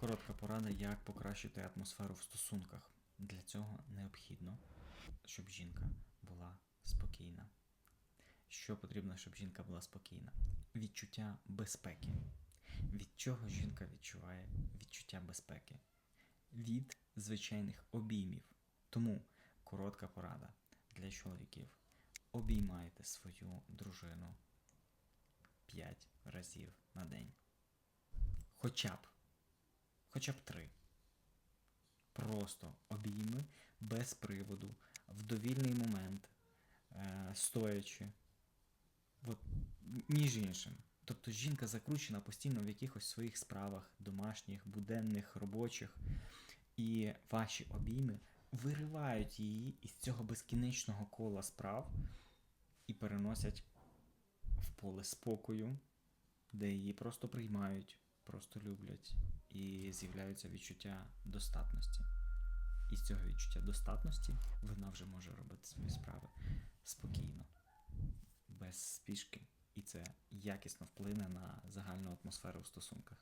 Коротка порада, як покращити атмосферу в стосунках. Для цього необхідно, щоб жінка була спокійна. Що потрібно, щоб жінка була спокійна? Відчуття безпеки. Від чого жінка відчуває відчуття безпеки? Від звичайних обіймів. Тому коротка порада для чоловіків. Обіймайте свою дружину 5 разів на день. Хоча б. Хоча б три. Просто обійми без приводу, в довільний момент, е, стоячи. От, між іншим. Тобто жінка закручена постійно в якихось своїх справах, домашніх, буденних, робочих, і ваші обійми виривають її із цього безкінечного кола справ і переносять в поле спокою, де її просто приймають, просто люблять, і з'являються відчуття достатності. І з цього відчуття достатності вона вже може робити свої справи спокійно, без спішки, і це якісно вплине на загальну атмосферу в стосунках.